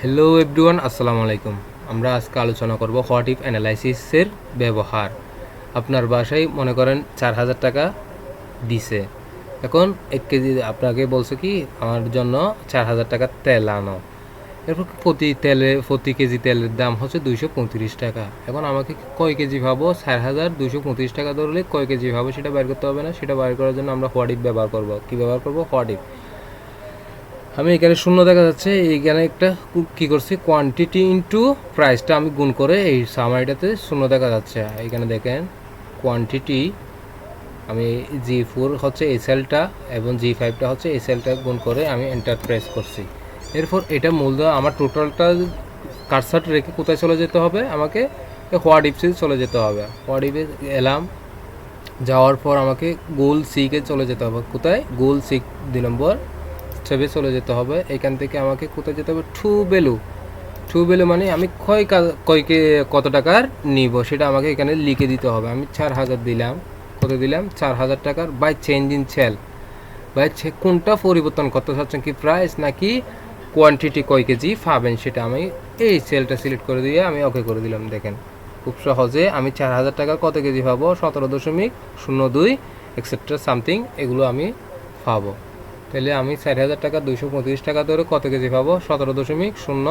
Hello everyone আসসালামু আলাইকুম আমরা আজকে আলোচনা করব হোয়াট ইফ অ্যানালাইসিসের ব্যবহার। আপনার বাসায় মনে করেন চার হাজার টাকা দিছে। এখন এক কেজি আপনাকে বলছে কি, আমার জন্য চার হাজার টাকা তেল আনো। এরপর প্রতি তেলে, প্রতি কেজি তেলের দাম হচ্ছে দুইশো পঁয়ত্রিশ টাকা। এখন আমাকে কয় কেজি ভাবো? চার হাজার দুইশো পঁয়ত্রিশ টাকা ধরলে কয় কেজি পাবো সেটা বাইর করতে হবে না। সেটা বাইর করার জন্য আমরা হোয়াট ইফ ব্যবহার করব। কী ব্যবহার করব? হোয়াট ইফ আমি এখানে শূন্য দেখা যাচ্ছে, এইখানে একটা কু- করছি কোয়ান্টিটি ইনটু প্রাইসটা আমি গুণ করে এই সামারিটাতে শূন্য দেখা যাচ্ছে। এখানে দেখেন কোয়ান্টিটি আমি জি ফোর হচ্ছে এসএলটা এবং জি ফাইভটা হচ্ছে এসএলটা গুণ করে আমি এন্টার প্রেস করছি। এরপর এটা মূলধন আমার টোটালটা কারসাট রেখে কোথায় চলে যেতে হবে? আমাকে হোয়াট ইপসে চলে যেতে হবে। হোয়াট ইপে এলাম, যাওয়ার পর আমাকে গোল সিকে চলে যেতে হবে। কোথায়? গোল সিক দুই নম্বর। স্টেপে চলে যেতে হবে, এখান থেকে আমাকে কোথায় যেতে হবে? টু ভ্যালু টু ভ্যালু মানে আমি কয় কয়কে কত টাকার নিব সেটা আমাকে এখানে লিখে দিতে হবে। আমি চার হাজার দিলাম। কত দিলাম? চার হাজার টাকার buy change in sell buy কোনটা পরিবর্তন করতে চাচ্ছেন কি প্রাইস নাকি কোয়ান্টিটি কয় কেজি পাবেন সেটা আমি এই সেলটা সিলেক্ট করে দিয়ে আমি ওকে করে দিলাম, দেখেন। খুব সহজে আমি চার হাজার টাকা কত কেজি পাবো? সতেরো দশমিক শূন্য দুই এক্সেট্রা সামথিং এগুলো আমি পাবো। তাহলে আমি চার হাজার টাকা, দুইশো পঁয়ত্রিশ টাকা ধরে কত কেজি পাবো? সতেরো দশমিক শূন্য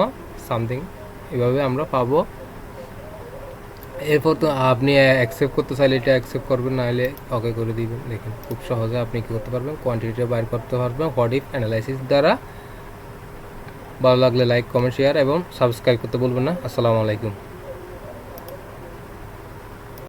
সামথিং। এভাবে আমরা পাবো। এরপর তো আপনি অ্যাকসেপ্ট করতে চাইলে এটা অ্যাকসেপ্ট করবেন, নাহলে ওকে করে দিবেন। দেখেন, খুব সহজে আপনি কী করতে পারবেন? কোয়ান্টিটিটা বাইর করতে পারবেন। হোয়াট ইফ অ্যানালাইসিস দ্বারা। ভালো লাগলে লাইক কমেন্ট শেয়ার এবং সাবস্ক্রাইব করতে বলবেন না। আসসালামু আলাইকুম।